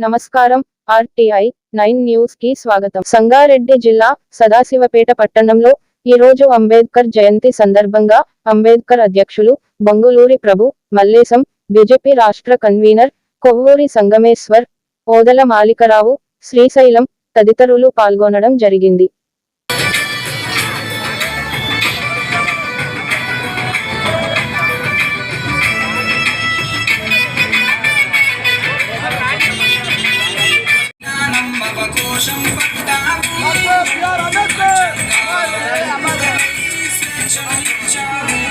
నమస్కారం RTI nine న్యూస్కి స్వాగతం. సంగారెడ్డి జిల్లా సదాశివపేట పట్టణంలో ఈ రోజు అంబేద్కర్ జయంతి సందర్భంగా అంబేద్కర్ అధ్యక్షులు బొంగులూరి ప్రభు మల్లేశం బీజేపీ రాష్ట్ర కన్వీనర్ కొవ్వూరి సంగమేశ్వర్ ఓదల మాలికరావు శ్రీశైలం తదితరులు పాల్గొనడం జరిగింది. కోశం పట్టావు ఇచ్చావు